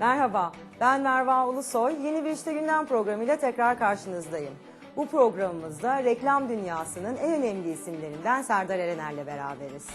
Merhaba, ben Merva Ulusoy. Yeni bir İşte Gündem programıyla tekrar karşınızdayım. Bu programımızda reklam dünyasının en önemli isimlerinden Serdar Erener'le beraberiz.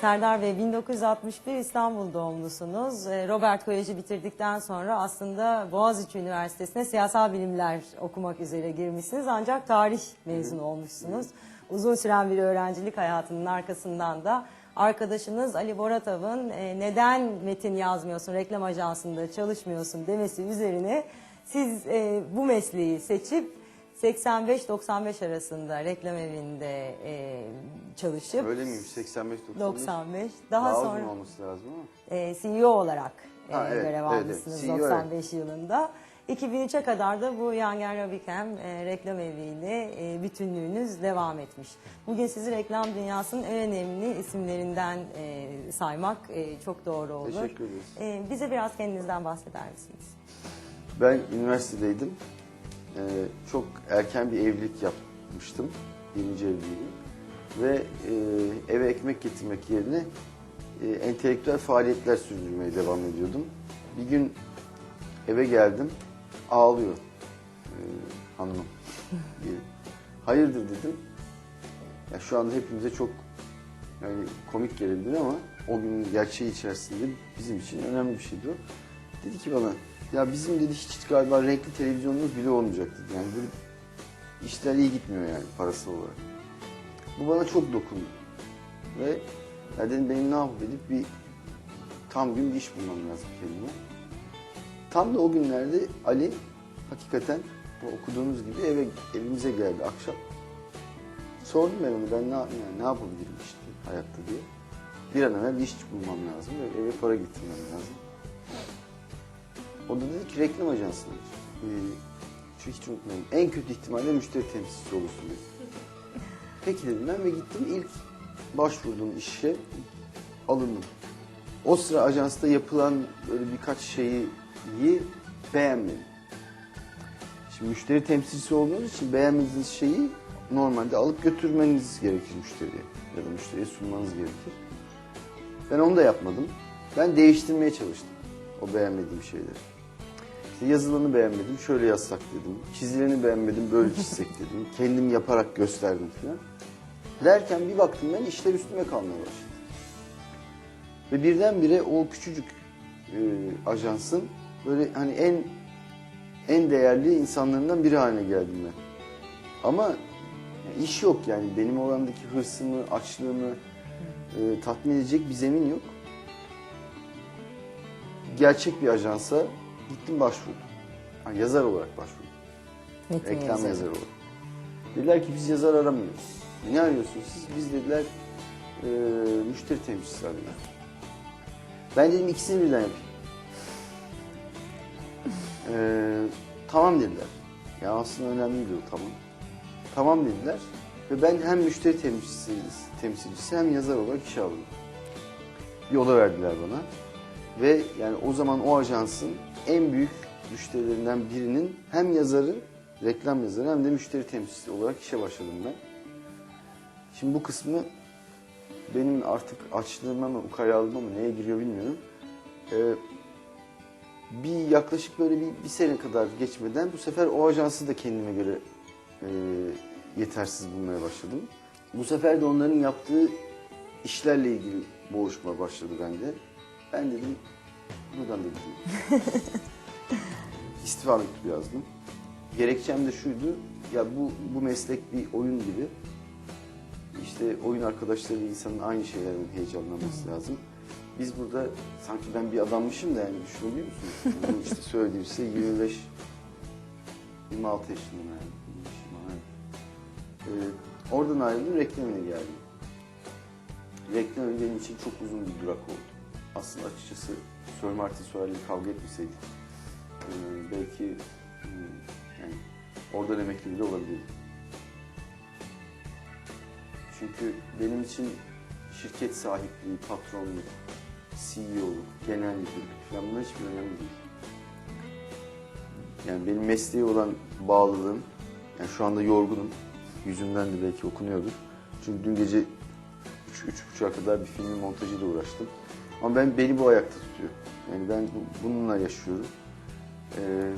Serdar Bey 1961 İstanbul doğumlusunuz. Ee, Robert Koleji bitirdikten sonra aslında Boğaziçi Üniversitesi'ne siyasal bilimler okumak üzere girmişsiniz. Ancak tarih mezunu olmuşsunuz. Uzun süren bir öğrencilik hayatının arkasından da arkadaşınız Ali Boratav'ın e, neden metin yazmıyorsun, reklam ajansında çalışmıyorsun demesi üzerine siz e, bu mesleği seçip 85-95 arasında reklam evinde e, çalışıp Öyle miymiş? 85 95. 95. Daha, Daha sonra uzun olması lazım ama. e, CEO olarak e, Ha, evet, görev evet, evet. almışsınız CEO, 95 yılında. 2003'e kadar da bu Yangen Robikem e, reklam eviyle e, bütünlüğünüz devam etmiş. Bugün sizi reklam dünyasının en önemli isimlerinden e, saymak e, çok doğru olur. Teşekkür ederiz. E, bize biraz kendinizden bahseder misiniz? Ben üniversitedeydim. Ee, çok erken bir evlilik yapmıştım. Birinci evliliğimi. Ve e, eve ekmek getirmek yerine e, entelektüel faaliyetler sürdürmeye devam ediyordum. Bir gün eve geldim. Ağlıyor e, hanımım. Hayırdır dedim. Ya şu anda hepimize çok yani komik gelebilir ama o günün gerçeği içerisinde bizim için önemli bir şeydi o. Dedi ki bana ya bizim dedi hiç galiba renkli televizyonumuz bile olmayacak dedi. Yani böyle işler iyi gitmiyor yani parasal olarak. Bu bana çok dokundu. Ve ya dedim benim ne yapıp edip bir tam gün bir iş bulmam lazım kendime. Tam da o günlerde Ali hakikaten bu okuduğunuz gibi eve evimize geldi akşam. Sordum ben onu ben ne, yani ne yapabilirim işte hayatta diye. Bir an evvel bir iş bulmam lazım ve eve para getirmem lazım. O da dedi ki reklam ajansına gir. Ee, şu hiç unutmayın. En kötü ihtimalle müşteri temsilcisi olursun dedi. Peki dedim ben ve gittim ilk başvurduğum işe alındım. O sıra ajansta yapılan böyle birkaç şeyi beğenmedim. Şimdi müşteri temsilcisi olduğunuz için beğenmediğiniz şeyi normalde alıp götürmeniz gerekir müşteriye ya da müşteriye sunmanız gerekir. Ben onu da yapmadım. Ben değiştirmeye çalıştım o beğenmediğim şeyleri. Yazılanı beğenmedim, şöyle yazsak dedim. Çizileni beğenmedim, böyle çizsek dedim. Kendim yaparak gösterdim falan. Derken bir baktım ben işler üstüme kalmaya başladı. Ve birdenbire o küçücük e, ajansın böyle hani en en değerli insanlarından biri haline geldim ben. Ama iş yok yani benim olandaki hırsımı, açlığımı e, tatmin edecek bir zemin yok. Gerçek bir ajansa gittim başvurdum. Yani yazar olarak başvurdum. Metin Reklam yazarı. yazarı olarak. Dediler ki biz yazar aramıyoruz. Ne arıyorsunuz siz? Biz dediler e, müşteri temsilcisi arıyoruz. Ben dedim ikisini birden yapayım. E, tamam dediler. Ya aslında önemli değil o tamam. Tamam dediler. Ve ben hem müşteri temsilcisi, temsilcisi hem yazar olarak işe aldım. Oda verdiler bana. Ve yani o zaman o ajansın en büyük müşterilerinden birinin hem yazarı, reklam yazarı hem de müşteri temsilcisi olarak işe başladım ben. Şimdi bu kısmı benim artık açlığıma mı, ukaryalığıma mı neye giriyor bilmiyorum. Ee, bir yaklaşık böyle bir, bir sene kadar geçmeden bu sefer o ajansı da kendime göre e, yetersiz bulmaya başladım. Bu sefer de onların yaptığı işlerle ilgili boğuşma başladı bende. Ben dedim buradan da gideyim. İstifa mektubu yazdım. Gerekçem de şuydu. Ya bu bu meslek bir oyun gibi. İşte oyun arkadaşları insanın aynı şeylerden heyecanlanması lazım. Biz burada sanki ben bir adammışım da yani düşünebiliyor musunuz? Bunu işte söylediğim şey 25 26 yaşındayım yani. 25, evet. Ee, oradan ayrıldım reklamına geldim. Reklam benim için çok uzun bir durak oldu. Aslında açıkçası Sir Martin Soyer'le kavga etmeseydik e, belki e, yani oradan emekli bile olabilirdim. Çünkü benim için şirket sahipliği, patronluk, CEO'luk, genel müdürlük falan bunlar hiçbir önemli değil. Yani benim mesleğe olan bağlılığım, yani şu anda yorgunum, yüzümden de belki okunuyordur. Çünkü dün gece 3-3.30'a kadar bir filmin montajıyla uğraştım. Ama ben beni bu ayakta tutuyor. Yani ben bu- bununla yaşıyorum. Ee,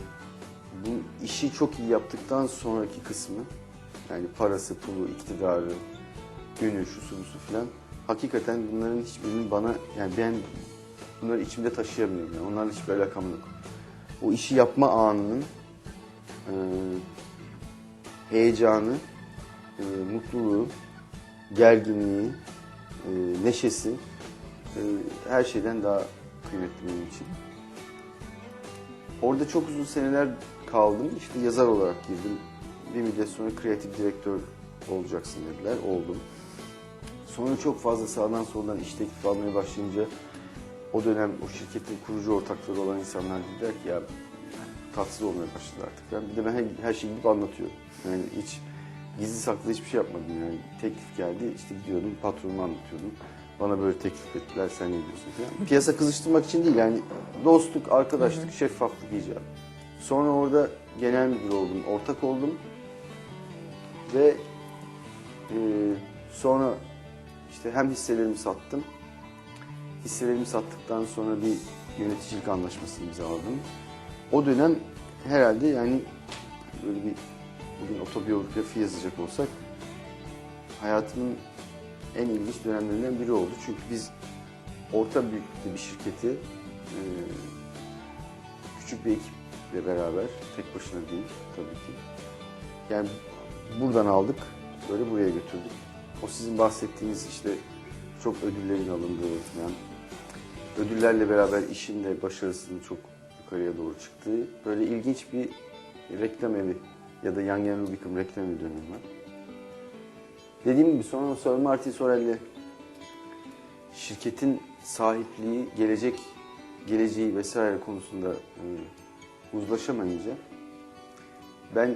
bu işi çok iyi yaptıktan sonraki kısmı yani parası, pulu, iktidarı, günü, şusu busu filan hakikaten bunların hiçbirinin bana yani ben bunları içimde taşıyamıyorum. Yani. Onlarla hiçbir alakam yok. O işi yapma anının e, heyecanı, e, mutluluğu, gerginliği, e, neşesi e, her şeyden daha kıymetli benim için. Orada çok uzun seneler kaldım. İşte yazar olarak girdim. Bir müddet sonra kreatif direktör olacaksın dediler. Oldum. Sonra çok fazla sağdan soldan iş teklifi almaya başlayınca o dönem o şirketin kurucu ortakları olan insanlar dediler ki ya tatsız olmaya başladı artık. Ben bir de ben her, her şeyi gidip anlatıyorum. Yani hiç gizli saklı hiçbir şey yapmadım yani. Teklif geldi işte gidiyordum patronuma anlatıyordum. Bana böyle teklif ettiler sen ne diyorsun falan. Piyasa kızıştırmak için değil yani dostluk, arkadaşlık, şeffaflık icabı. Sonra orada genel müdür oldum, ortak oldum. Ve e, sonra işte hem hisselerimi sattım. Hisselerimi sattıktan sonra bir yöneticilik anlaşması imzaladım. O dönem herhalde yani böyle bir bugün otobiyografi yazacak olsak hayatımın en ilginç dönemlerinden biri oldu. Çünkü biz orta büyüklükte bir şirketi e, küçük bir ekiple beraber, tek başına değil tabii ki. Yani buradan aldık, böyle buraya götürdük. O sizin bahsettiğiniz işte çok ödüllerin alındığı falan. Ödüllerle beraber işin de başarısının çok yukarıya doğru çıktığı böyle ilginç bir reklam evi ya da Young and Rubicam reklam evi dönemi var. Dediğim gibi sonra Sir Martin Sorrell'le şirketin sahipliği, gelecek geleceği vesaire konusunda e, uzlaşamayınca ben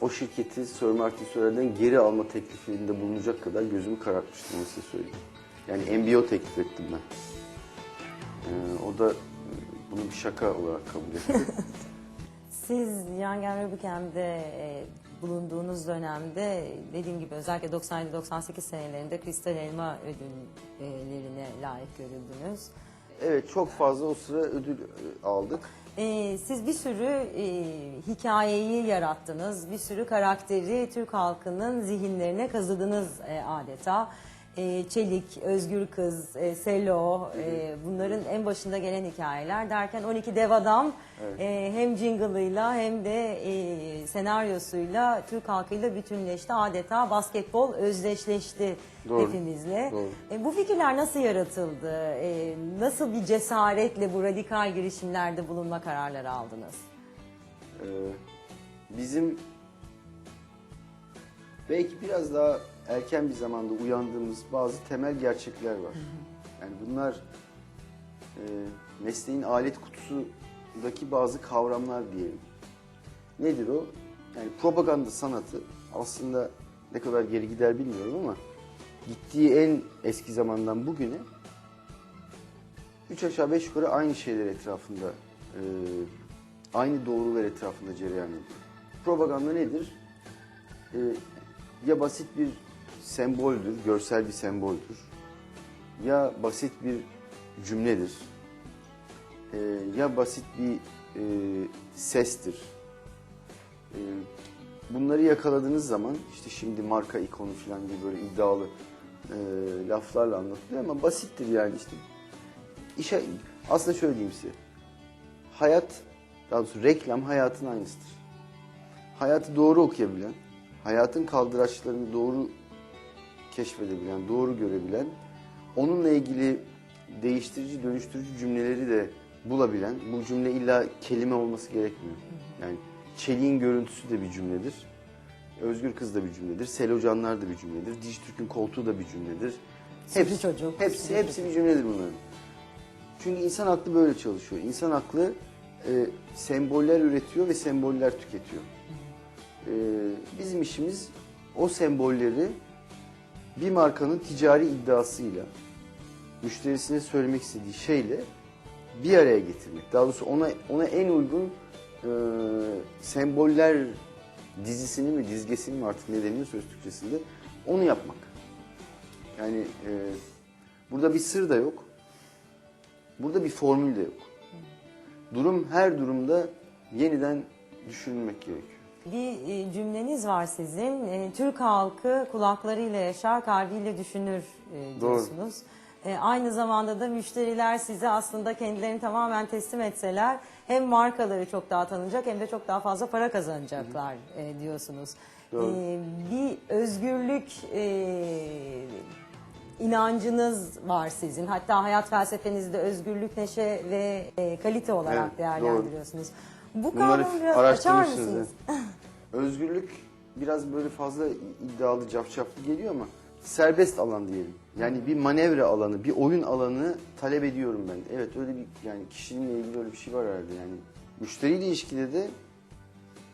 o şirketi Sir Martin Sorrell'den geri alma teklifinde bulunacak kadar gözümü karartmıştım size söyleyeyim. Yani MBO teklif ettim ben. E, o da e, bunu bir şaka olarak kabul etti. Siz Young and Rubicam'de e, bulunduğunuz dönemde dediğim gibi özellikle 97-98 senelerinde Kristal Elma ödüllerine layık görüldünüz. evet çok fazla o sıra ödül e, aldık. Ee, siz bir sürü e, hikayeyi yarattınız, bir sürü karakteri Türk halkının zihinlerine kazıdınız e, adeta. E, Çelik, Özgür Kız, e, Selo, e, bunların en başında gelen hikayeler derken 12 Dev Adam e, hem jingle'ıyla hem de e, senaryosuyla Türk halkıyla bütünleşti. Adeta basketbol özdeşleşti Doğru, hepimizle. doğru. E, bu fikirler nasıl yaratıldı? E, nasıl bir cesaretle bu radikal girişimlerde bulunma kararları aldınız? Ee, bizim belki biraz daha erken bir zamanda uyandığımız bazı temel gerçekler var. Yani bunlar e, mesleğin alet kutusundaki bazı kavramlar diyelim. Nedir o? Yani propaganda sanatı aslında ne kadar geri gider bilmiyorum ama gittiği en eski zamandan bugüne üç aşağı beş yukarı aynı şeyler etrafında, e, aynı doğrular etrafında cereyan ediyor. Propaganda nedir? E, ya basit bir semboldür, görsel bir semboldür. Ya basit bir cümledir. E, ya basit bir e, sestir. E, bunları yakaladığınız zaman işte şimdi marka ikonu falan gibi böyle iddialı e, laflarla anlatılıyor ama basittir yani işte işe aslında şöyle diyeyim size. Hayat, daha doğrusu reklam hayatın aynısıdır. Hayatı doğru okuyabilen, hayatın kaldıraçlarını doğru keşfedebilen, doğru görebilen, onunla ilgili değiştirici, dönüştürücü cümleleri de bulabilen, bu cümle illa kelime olması gerekmiyor. Yani Çelik'in görüntüsü de bir cümledir. Özgür Kız da bir cümledir. Selo Canlar da bir cümledir. Dijitürk'ün koltuğu da bir cümledir. Sivri çocuk. Hepsi, hepsi bir cümledir bunların. Çünkü insan aklı böyle çalışıyor. İnsan aklı e, semboller üretiyor ve semboller tüketiyor. E, bizim işimiz o sembolleri bir markanın ticari iddiasıyla, müşterisine söylemek istediği şeyle bir araya getirmek. Daha doğrusu ona ona en uygun e, semboller dizisini mi dizgesini mi artık ne deniyor söz Türkçesinde onu yapmak. Yani e, burada bir sır da yok. Burada bir formül de yok. Durum her durumda yeniden düşünülmek gerekiyor. Bir e, cümleniz var sizin. E, Türk halkı kulaklarıyla yaşar, kalbiyle düşünür e, Doğru. diyorsunuz. E, aynı zamanda da müşteriler size aslında kendilerini tamamen teslim etseler hem markaları çok daha tanınacak hem de çok daha fazla para kazanacaklar e, diyorsunuz. Doğru. Bir özgürlük inancınız var sizin. Hatta hayat felsefenizde özgürlük, neşe ve kalite olarak Evet, değerlendiriyorsunuz. Bu Bunları kavramı biraz açar mısınız? ya. Özgürlük biraz böyle fazla iddialı, cafcaflı geliyor ama serbest alan diyelim. Yani bir manevra alanı, bir oyun alanı talep ediyorum ben. Evet öyle bir yani kişiliğimle ilgili öyle bir şey var herhalde yani. Müşteriyle ilişkide de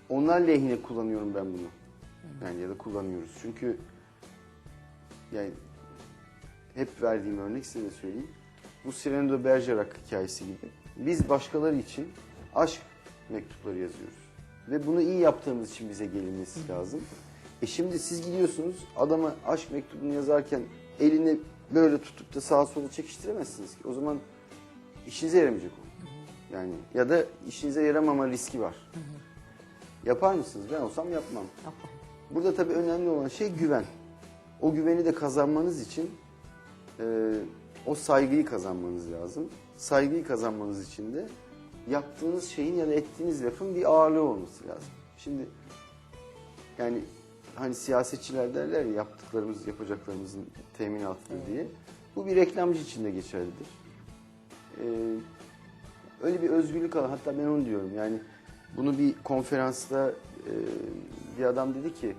onlar lehine kullanıyorum ben bunu. Yani ya da kullanıyoruz. Çünkü yani hep verdiğim örnek size de söyleyeyim. Bu Cyrano de Bergerac hikayesi gibi. Biz başkaları için aşk mektupları yazıyoruz. Ve bunu iyi yaptığımız için bize gelinmesi lazım. E şimdi siz gidiyorsunuz adama aşk mektubunu yazarken elini böyle tutup da sağa sola çekiştiremezsiniz ki. O zaman işinize yaramayacak o. Yani ya da işinize yaramama riski var. Yapar mısınız? Ben olsam yapmam. Burada tabii önemli olan şey güven. O güveni de kazanmanız için e, o saygıyı kazanmanız lazım. Saygıyı kazanmanız için de yaptığınız şeyin ya da ettiğiniz lafın bir ağırlığı olması lazım. Şimdi yani hani siyasetçiler derler ya yaptıklarımız yapacaklarımızın teminatıdır diye. Bu bir reklamcı için de geçerlidir. Ee, öyle bir özgürlük alan hatta ben onu diyorum yani bunu bir konferansta e, bir adam dedi ki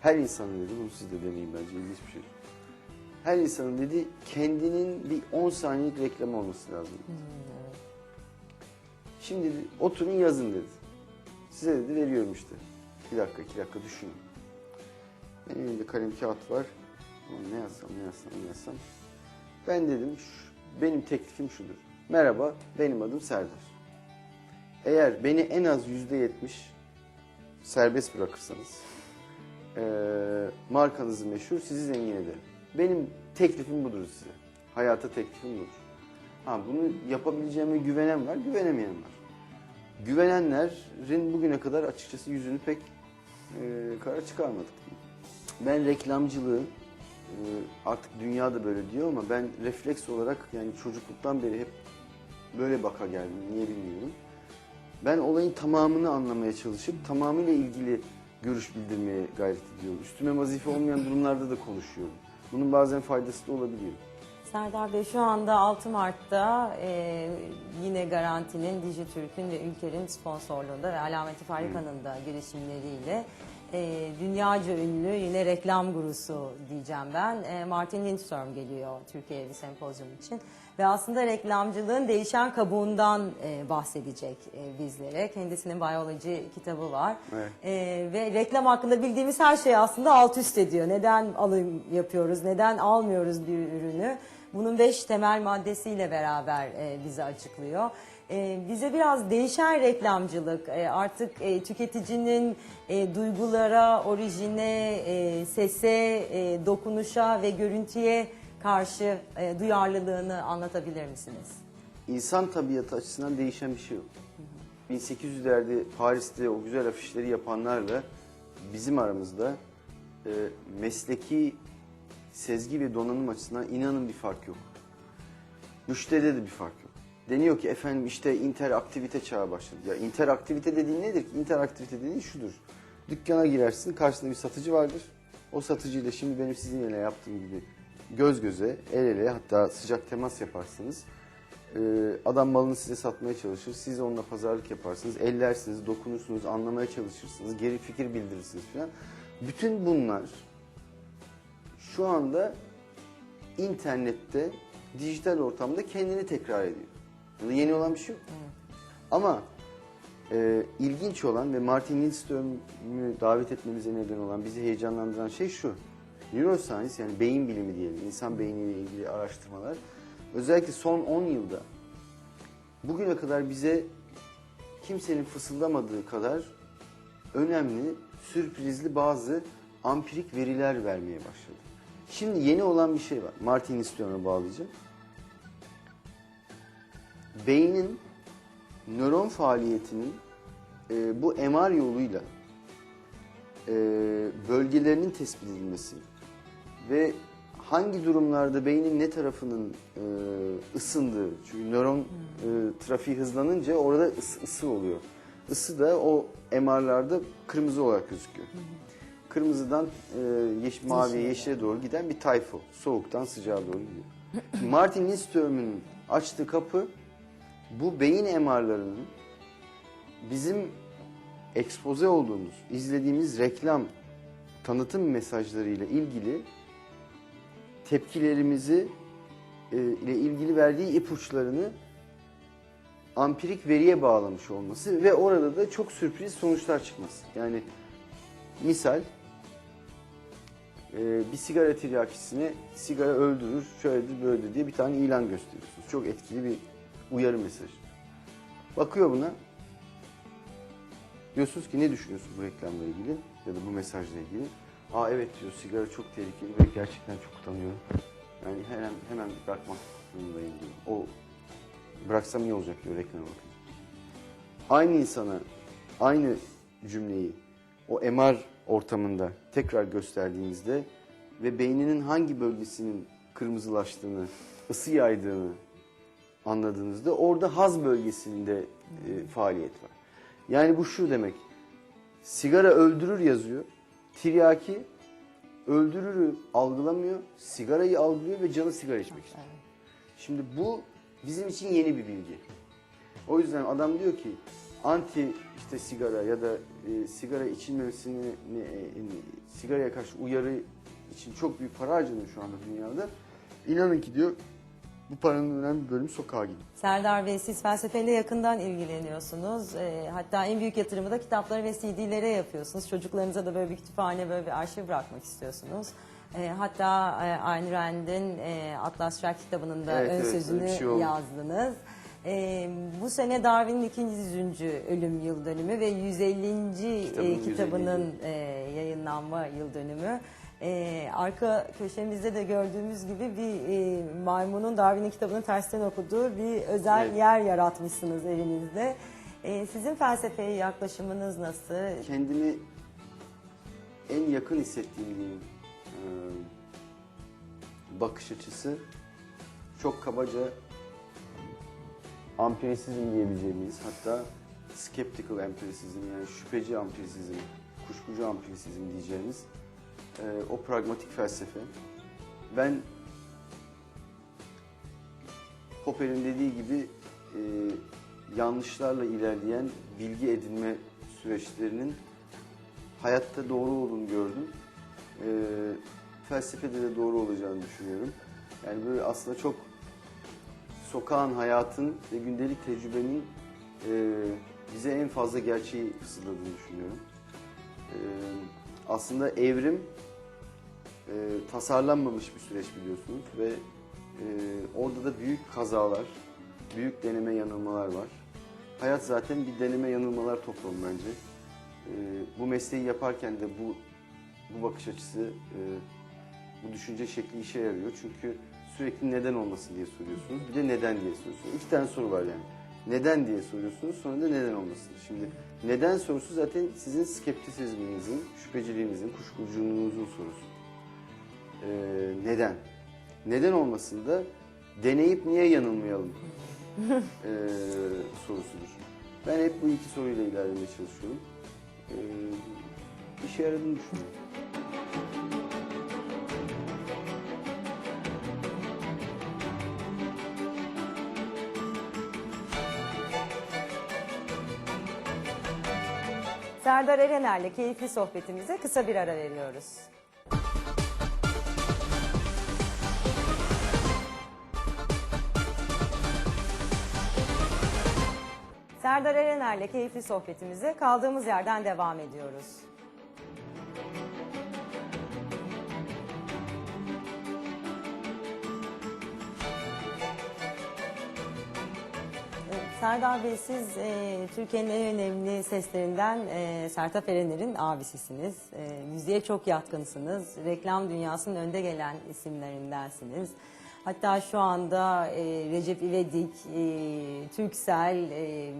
her insanın dedi bunu siz de deneyin bence ilginç bir şey. Her insanın dedi kendinin bir 10 saniyelik reklamı olması lazım. Şimdi dedi, oturun yazın dedi. Size dedi veriyorum işte. Bir dakika iki dakika düşünün. Benim elimde kalem kağıt var. Ulan Ne yazsam ne yazsam ne yazsam. Ben dedim şu- benim teklifim şudur. Merhaba benim adım Serdar. Eğer beni en az yüzde yetmiş serbest bırakırsanız eee markanızı meşhur sizi zengin ederim. Benim teklifim budur size. Hayata teklifim budur. Ha bunu yapabileceğime güvenen var, güvenemeyen var. Güvenenlerin bugüne kadar açıkçası yüzünü pek eee kara çıkarmadık. Ben reklamcılığı e, artık dünya da böyle diyor ama ben refleks olarak yani çocukluktan beri hep böyle baka geldim. Niye bilmiyorum. Ben olayın tamamını anlamaya çalışıp tamamıyla ilgili görüş bildirmeye gayret ediyorum. Üstüme vazife olmayan durumlarda da konuşuyorum. Bunun bazen faydası da olabiliyor. Serdar Bey şu anda 6 Mart'ta e, yine Garanti'nin, Dijitürk'ün ve Ülker'in sponsorluğunda ve Alameti Farika'nın da girişimleriyle e, dünyaca ünlü yine reklam gurusu diyeceğim ben. E, Martin Lindström geliyor Türkiye'ye bir sempozyum için. Ve aslında reklamcılığın değişen kabuğundan e, bahsedecek e, bizlere. Kendisinin Biology kitabı var. Evet. E, ve reklam hakkında bildiğimiz her şeyi aslında alt üst ediyor. Neden alım yapıyoruz, neden almıyoruz bir ürünü? Bunun beş temel maddesiyle beraber e, bize açıklıyor. E, bize biraz değişen reklamcılık, e, artık e, tüketicinin e, duygulara, orijine, e, sese, e, dokunuşa ve görüntüye karşı e, duyarlılığını anlatabilir misiniz? İnsan tabiatı açısından değişen bir şey yok. 1800'lerde Paris'te o güzel afişleri yapanlarla bizim aramızda e, mesleki sezgi ve donanım açısından inanın bir fark yok. Müşteride de bir fark yok. Deniyor ki efendim işte interaktivite çağı başladı. Ya interaktivite dediğin nedir ki? İnteraktivite dediğin şudur. Dükkana girersin, karşında bir satıcı vardır. O satıcıyla şimdi benim sizinle yaptığım gibi göz göze, el ele hatta sıcak temas yaparsınız. Ee, adam malını size satmaya çalışır. Siz onunla pazarlık yaparsınız. Ellersiniz, dokunursunuz, anlamaya çalışırsınız. Geri fikir bildirirsiniz falan. Bütün bunlar şu anda internette, dijital ortamda kendini tekrar ediyor. Bunda yeni olan bir şey yok. Ama e, ilginç olan ve Martin Lindström'ü davet etmemize neden olan, bizi heyecanlandıran şey şu. Neuroscience yani beyin bilimi diyelim, insan beyniyle ilgili araştırmalar özellikle son 10 yılda bugüne kadar bize kimsenin fısıldamadığı kadar önemli, sürprizli bazı ampirik veriler vermeye başladı. Şimdi yeni olan bir şey var. Martin istiyoruna bağlayacağım. Beynin nöron faaliyetinin e, bu MR yoluyla e, bölgelerinin tespit edilmesi ve hangi durumlarda beynin ne tarafının e, ısındığı çünkü nöron e, trafiği hızlanınca orada ısı, ısı oluyor. Isı da o MR'larda kırmızı olarak gözüküyor. Kırmızıdan e, yeş, maviye, yeşile doğru giden bir tayfo. Soğuktan sıcağa doğru gidiyor. Martin Lindström'ün açtığı kapı bu beyin MR'larının bizim ekspoze olduğumuz, izlediğimiz reklam tanıtım mesajlarıyla ilgili tepkilerimizi e, ile ilgili verdiği ipuçlarını ampirik veriye bağlamış olması ve orada da çok sürpriz sonuçlar çıkması. Yani misal e, bir sigara tiryakisine sigara öldürür, şöyledir böyledir diye bir tane ilan gösteriyorsunuz. Çok etkili bir uyarı mesajı. Bakıyor buna. Diyorsunuz ki ne düşünüyorsun bu reklamla ilgili ya da bu mesajla ilgili? Aa evet diyor sigara çok tehlikeli ve gerçekten çok utanıyorum. Yani hemen hemen bırakmak zorundayım diyor. O bıraksam iyi olacak diyor reklama bakın. Aynı insana aynı cümleyi o MR ortamında tekrar gösterdiğinizde ve beyninin hangi bölgesinin kırmızılaştığını, ısı yaydığını anladığınızda orada haz bölgesinde e, faaliyet var. Yani bu şu demek. Sigara öldürür yazıyor. Tiryaki öldürürü algılamıyor, sigarayı algılıyor ve canı sigara içmek istiyor. Şimdi bu bizim için yeni bir bilgi. O yüzden adam diyor ki anti işte sigara ya da e, sigara içilmemesini ne, e, sigaraya karşı uyarı için çok büyük para harcanıyor şu anda dünyada. İnanın ki diyor bu paranın önemli bir bölümü sokağa gidiyor. Serdar Bey siz felsefeyle yakından ilgileniyorsunuz. Ee, hatta en büyük yatırımı da kitaplara ve CD'lere yapıyorsunuz. Çocuklarınıza da böyle bir kütüphane, böyle bir arşiv bırakmak istiyorsunuz. Ee, hatta e, Ayn Rand'in e, Atlas Shrugged kitabının da Evet, ön evet, sözünü şey oldu. yazdınız. Ee, bu sene Darwin'in 200. ölüm yıl dönümü ve 150. Kitabının e, kitabının 150. e, yayınlanma yıl dönümü. E, arka köşemizde de gördüğümüz gibi bir e, maymunun Darwin'in kitabını tersten okuduğu bir özel Evet. yer yaratmışsınız evinizde. E, sizin felsefeye yaklaşımınız nasıl? kendimi en yakın hissettiğim diyeyim, e, bakış açısı çok kabaca ampirisizm diyebileceğimiz hatta skeptical empirisizm yani şüpheci ampirisizm, kuşkucu ampirisizm diyeceğimiz e, o pragmatik felsefe. Ben Popper'in dediği gibi e, yanlışlarla ilerleyen bilgi edinme süreçlerinin hayatta doğru olduğunu gördüm. E, felsefede de doğru olacağını düşünüyorum. Yani böyle aslında çok sokağın, hayatın ve gündelik tecrübenin e, bize en fazla gerçeği fısıldadığını düşünüyorum. E, aslında evrim e, tasarlanmamış bir süreç biliyorsunuz ve e, orada da büyük kazalar, büyük deneme yanılmalar var. Hayat zaten bir deneme yanılmalar toplamı bence. E, bu mesleği yaparken de bu bu bakış açısı, e, bu düşünce şekli işe yarıyor. Çünkü sürekli neden olmasın diye soruyorsunuz. Bir de neden diye soruyorsunuz. İki tane soru var yani. Neden diye soruyorsunuz, sonra da neden olmasın. Şimdi neden sorusu zaten sizin skeptisizminizin, şüpheciliğinizin, kuşkuculuğunuzun sorusu. Ee, neden? Neden olmasın da deneyip niye yanılmayalım ee, sorusudur. Ben hep bu iki soruyla ilerlemeye çalışıyorum. Ee, işe yaradığını düşünüyorum. Serdar Erener'le keyifli sohbetimize kısa bir ara veriyoruz. Serdar Erener'le keyifli sohbetimize kaldığımız yerden devam ediyoruz. Serdar Bey siz e, Türkiye'nin en önemli seslerinden e, Sertab Erener'in abisisiniz. E, müziğe çok yatkınsınız. Reklam dünyasının önde gelen isimlerindensiniz. Hatta şu anda e, Recep İvedik, e, Türksel, e,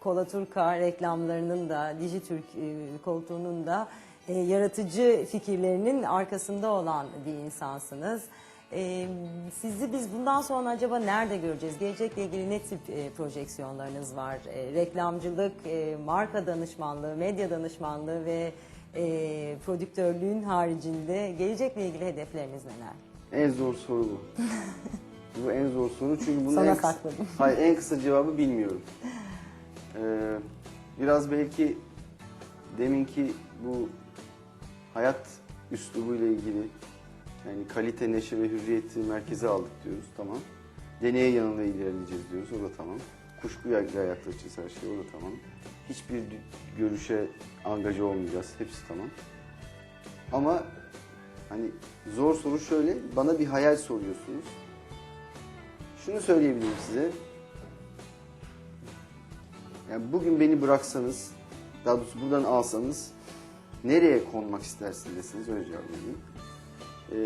Kola Turka reklamlarının da, Dijitürk e, koltuğunun da e, yaratıcı fikirlerinin arkasında olan bir insansınız. E, sizi biz bundan sonra acaba nerede göreceğiz? Gelecekle ilgili ne tip e, projeksiyonlarınız var? E, reklamcılık, e, marka danışmanlığı, medya danışmanlığı ve e, prodüktörlüğün haricinde gelecekle ilgili hedefleriniz neler? En zor soru bu. bu en zor soru çünkü bunu Sana en kısa, sakladım. hayır, en kısa cevabı bilmiyorum. Ee, biraz belki deminki bu hayat üslubuyla ilgili yani kalite, neşe ve hürriyeti merkeze aldık diyoruz tamam. Deneye yanında ilerleyeceğiz diyoruz o da tamam. Kuşkuyla yaklaşacağız her şey o da tamam. Hiçbir görüşe angaja olmayacağız hepsi tamam. Ama hani zor soru şöyle, bana bir hayal soruyorsunuz. Şunu söyleyebilirim size. Yani bugün beni bıraksanız, daha doğrusu buradan alsanız nereye konmak istersiniz deseniz öyle cevap. Ee,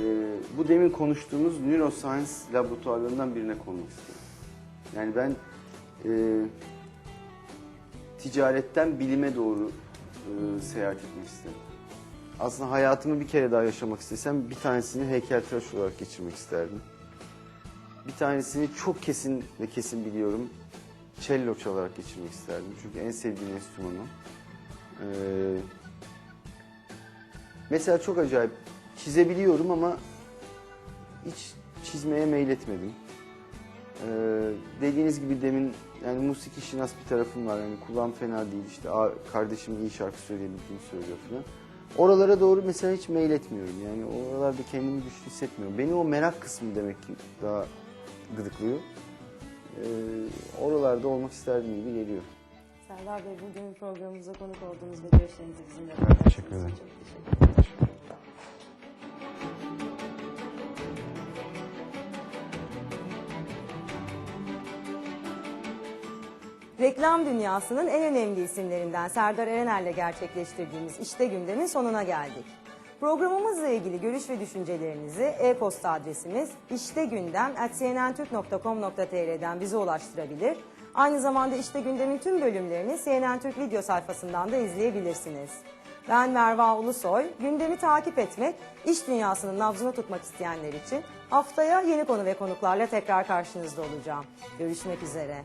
bu demin konuştuğumuz neuroscience laboratuvarlarından birine konmak istiyorum. Yani ben e, ticaretten bilime doğru e, seyahat etmek isterim. Aslında hayatımı bir kere daha yaşamak istesem bir tanesini heykeltıraş olarak geçirmek isterdim. Bir tanesini çok kesin ve kesin biliyorum. Cello çalarak geçirmek isterdim. Çünkü en sevdiğim enstrümanım. Ee, mesela çok acayip çizebiliyorum ama hiç çizmeye meyletmedim. Ee, dediğiniz gibi demin yani musiki şinas bir tarafım var. Yani kulağım fena değil. İşte "Aa, kardeşim iyi şarkı söyleyebildiğini söylüyor falan. Oralara doğru mesela hiç meyletmiyorum. Yani oralarda kendimi güçlü hissetmiyorum. Beni o merak kısmı demek ki daha gıdıklıyor. Ee, oralarda olmak isterdim gibi geliyor. Serdar Bey bugün programımıza konuk olduğunuz ve görüşlerinizi bizimle paylaştığınız için Çok teşekkür ederim. Reklam dünyasının en önemli isimlerinden Serdar Erener'le gerçekleştirdiğimiz İşte Gündem'in sonuna geldik. Programımızla ilgili görüş ve düşüncelerinizi e-posta adresimiz iştegündem.cnntürk.com.tr'den bize ulaştırabilir. Aynı zamanda İşte Gündem'in tüm bölümlerini CNN Türk video sayfasından da izleyebilirsiniz. Ben Merva Ulusoy. Gündemi takip etmek, iş dünyasının nabzını tutmak isteyenler için haftaya yeni konu ve konuklarla tekrar karşınızda olacağım. Görüşmek üzere.